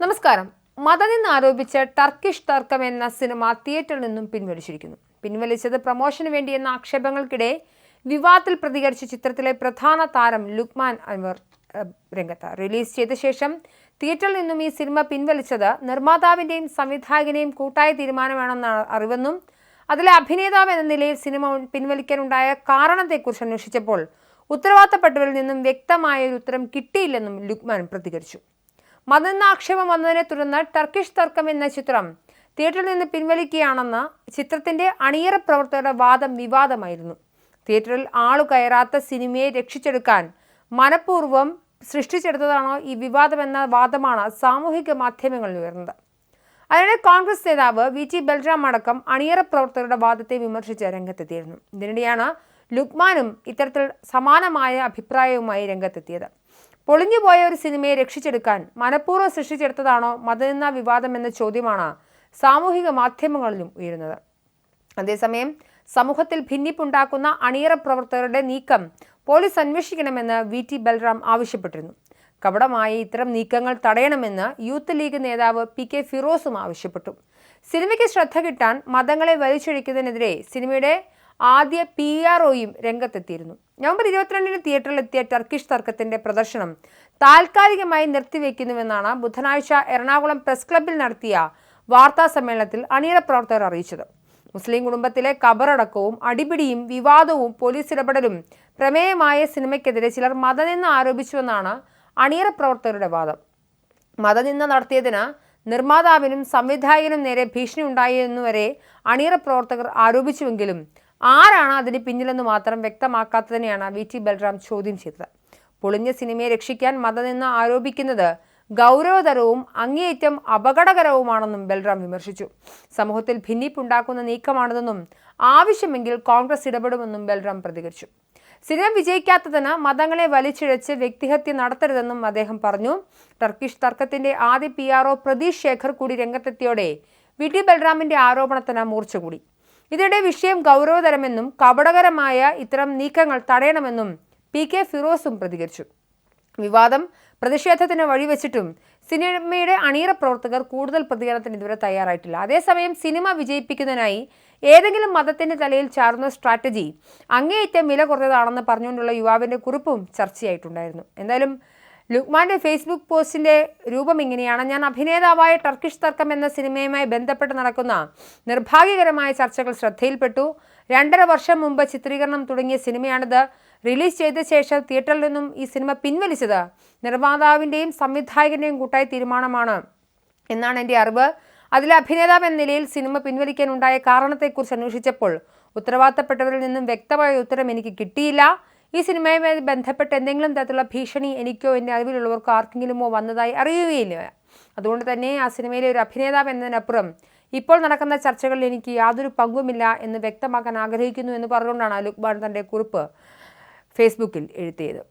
നമസ്കാരം. മതനിന്ന് ആരോപിച്ച ടർക്കിഷ് തർക്കം എന്ന സിനിമ തിയേറ്ററിൽ നിന്നും പിൻവലിച്ചിരിക്കുന്നു. പിൻവലിച്ചത് പ്രമോഷന് വേണ്ടി എന്ന ആക്ഷേപങ്ങൾക്കിടെ വിവാദത്തിൽ പ്രതികരിച്ച ചിത്രത്തിലെ പ്രധാന താരം ലുക്മാൻ അൻവർ രംഗത്ത്. റിലീസ് ചെയ്ത ശേഷം തിയേറ്ററിൽ നിന്നും ഈ സിനിമ പിൻവലിച്ചത് നിർമ്മാതാവിന്റെയും സംവിധായകനെയും കൂട്ടായ തീരുമാനമാണെന്നാണ് അറിവെന്നും അതിലെ അഭിനേതാവ് എന്ന നിലയിൽ സിനിമ പിൻവലിക്കാനുണ്ടായ കാരണത്തെക്കുറിച്ച് അന്വേഷിച്ചപ്പോൾ ഉത്തരവാദിത്തപ്പെട്ടവരിൽ നിന്നും വ്യക്തമായ ഒരു ഉത്തരം കിട്ടിയില്ലെന്നും ലുക്മാൻ പ്രതികരിച്ചു. മതെന്ന ആക്ഷേപം വന്നതിനെ തുടർന്ന് ടർക്കിഷ് തർക്കം എന്ന ചിത്രം തിയേറ്ററിൽ നിന്ന് പിൻവലിക്കുകയാണെന്ന ചിത്രത്തിന്റെ അണിയറ പ്രവർത്തകരുടെ വാദം വിവാദമായിരുന്നു. തിയേറ്ററിൽ ആളു കയറാത്ത സിനിമയെ രക്ഷിച്ചെടുക്കാൻ മനഃപൂർവം സൃഷ്ടിച്ചെടുത്തതാണോ ഈ വിവാദമെന്ന വാദമാണ് സാമൂഹിക മാധ്യമങ്ങളിൽ ഉയർന്നത്. അതിനിടെ കോൺഗ്രസ് നേതാവ് വി ടി ബൽറാം അടക്കം അണിയറ പ്രവർത്തകരുടെ വാദത്തെ വിമർശിച്ച് രംഗത്തെത്തിയിരുന്നു. ഇതിനിടെയാണ് ലുക്മാനും ഇത്തരത്തിൽ സമാനമായ അഭിപ്രായവുമായി രംഗത്തെത്തിയത്. പൊളിഞ്ഞുപോയ ഒരു സിനിമയെ രക്ഷിച്ചെടുക്കാൻ മനഃപൂർവം സൃഷ്ടിച്ചെടുത്തതാണോ വിവാദം എന്ന ചോദ്യമാണ് സാമൂഹിക മാധ്യമങ്ങളിലും ഉയരുന്നത്. അതേസമയം സമൂഹത്തിൽ ഭിന്നിപ്പുണ്ടാക്കുന്ന അണിയറ പ്രവർത്തകരുടെ നീക്കം പോലീസ് അന്വേഷിക്കണമെന്ന് വി ടി ബൽറാം ആവശ്യപ്പെട്ടിരുന്നു. കപടമായി ഇത്തരം നീക്കങ്ങൾ തടയണമെന്ന് യൂത്ത് ലീഗ് നേതാവ് പി കെ ഫിറോസും ആവശ്യപ്പെട്ടു. സിനിമയ്ക്ക് ശ്രദ്ധ കിട്ടാൻ മതങ്ങളെ വലിച്ചൊഴിക്കുന്നതിനെതിരെ സിനിമയുടെ ആദ്യ പി ആർ ഒയും രംഗത്തെത്തിയിരുന്നു. നവംബർ ഇരുപത്തിരണ്ടിന് തിയേറ്ററിലെത്തിയ ടർക്കിഷ് തർക്കത്തിന്റെ പ്രദർശനം താൽക്കാലികമായി നിർത്തിവെക്കുന്നുവെന്നാണ് ബുധനാഴ്ച എറണാകുളം പ്രസ് ക്ലബ്ബിൽ നടത്തിയ വാർത്താ സമ്മേളനത്തിൽ അണിയറ പ്രവർത്തകർ അറിയിച്ചത്. മുസ്ലിം കുടുംബത്തിലെ കബറടക്കവും അടിപിടിയും വിവാദവും പോലീസ് ഇടപെടലും പ്രമേയമായ സിനിമയ്ക്കെതിരെ ചിലർ മതനിന്ന് ആരോപിച്ചുവെന്നാണ് അണിയറ പ്രവർത്തകരുടെ വാദം. മതനിന്ദ നടത്തിയതിന് നിർമ്മാതാവിനും സംവിധായകനും നേരെ ഭീഷണി ഉണ്ടായിരുന്നുവരെ അണിയറ പ്രവർത്തകർ ആരോപിച്ചുവെങ്കിലും ആരാണ് അതിന് പിന്നിലെന്ന് മാത്രം വ്യക്തമാക്കാത്തതിനെയാണ് വി ടി ബൽറാം ചോദ്യം ചെയ്തത്. പൊളിഞ്ഞ സിനിമയെ രക്ഷിക്കാൻ മതനിന്ദ ആരോപിക്കുന്നത് ഗൗരവതരവും അങ്ങേയറ്റം അപകടകരവുമാണെന്നും ബൽറാം വിമർശിച്ചു. സമൂഹത്തിൽ ഭിന്നിപ്പുണ്ടാക്കുന്ന നീക്കമാണിതെന്നും ആവശ്യമെങ്കിൽ കോൺഗ്രസ് ഇടപെടുമെന്നും ബൽറാം പ്രതികരിച്ചു. സിനിമ വിജയിക്കാത്തതിന് മതങ്ങളെ വലിച്ചിഴച്ച് വ്യക്തിഹത്യ നടത്തരുതെന്നും അദ്ദേഹം പറഞ്ഞു. ടർക്കിഷ് തർക്കത്തിന്റെ ആദ്യ പി ആർ പ്രതീഷ് ശേഖർ കൂടി രംഗത്തെത്തിയോടെ വി ടി ബൽറാമിന്റെ ആരോപണത്തിന് മൂർച്ച കൂടി ഇതിനിടെ വിഷയം ഗൗരവതരമെന്നും കപടകരമായ ഇത്തരം നീക്കങ്ങൾ തടയണമെന്നും പി കെ ഫിറോസും പ്രതികരിച്ചു. വിവാദം പ്രതിഷേധത്തിന് വഴിവെച്ചിട്ടും സിനിമയുടെ അണിയറ പ്രവർത്തകർ കൂടുതൽ പ്രതികരണത്തിന് ഇതുവരെ തയ്യാറായിട്ടില്ല. അതേസമയം സിനിമ വിജയിപ്പിക്കുന്നതിനായി ഏതെങ്കിലും മതത്തിന്റെ തലയിൽ ചാർന്ന സ്ട്രാറ്റജി അങ്ങേയറ്റം വില കുറഞ്ഞതാണെന്ന് പറഞ്ഞുകൊണ്ടുള്ള യുവാവിന്റെ കുറിപ്പും ചർച്ചയായിട്ടുണ്ടായിരുന്നു. എന്തായാലും ലുക്മാന്റെ ഫേസ്ബുക്ക് പോസ്റ്റിന്റെ രൂപം ഇങ്ങനെയാണ്. ഞാൻ അഭിനേതാവായ ടർക്കിഷ് തർക്കം എന്ന സിനിമയുമായി ബന്ധപ്പെട്ട് നടക്കുന്ന നിർഭാഗ്യകരമായ ചർച്ചകൾ ശ്രദ്ധയിൽപ്പെട്ടു. രണ്ടര വർഷം മുമ്പ് ചിത്രീകരണം തുടങ്ങിയ സിനിമയാണിത്. റിലീസ് ചെയ്ത ശേഷം തിയേറ്ററിൽ നിന്നും ഈ സിനിമ പിൻവലിച്ചത് നിർമ്മാതാവിന്റെയും സംവിധായകന്റെയും കൂട്ടായ തീരുമാനമാണ് എന്നാണ് എന്റെ അറിവ്. അതിലെ അഭിനേതാവ് എന്ന നിലയിൽ സിനിമ പിൻവലിക്കാനുണ്ടായ കാരണത്തെക്കുറിച്ച് അന്വേഷിച്ചപ്പോൾ ഉത്തരവാദിത്തപ്പെട്ടവരിൽ നിന്നും വ്യക്തമായ ഉത്തരം എനിക്ക് കിട്ടിയില്ല. ഈ സിനിമയുമായി ബന്ധപ്പെട്ട് എന്തെങ്കിലും തരത്തിലുള്ള ഭീഷണി എനിക്കോ എന്റെ അറിവിലുള്ളവർക്കോ ആർക്കെങ്കിലുമോ വന്നതായി അറിയുകയില്ല. അതുകൊണ്ട് തന്നെ ആ സിനിമയിലെ ഒരു അഭിനേതാവ് എന്നതിനപ്പുറം ഇപ്പോൾ നടക്കുന്ന ചർച്ചകളിൽ എനിക്ക് യാതൊരു പങ്കുമില്ല എന്ന് വ്യക്തമാക്കാൻ ആഗ്രഹിക്കുന്നു എന്ന് പറഞ്ഞുകൊണ്ടാണ് ലുക്ബാൻ തന്റെ കുറിപ്പ് ഫേസ്ബുക്കിൽ എഴുതിയത്.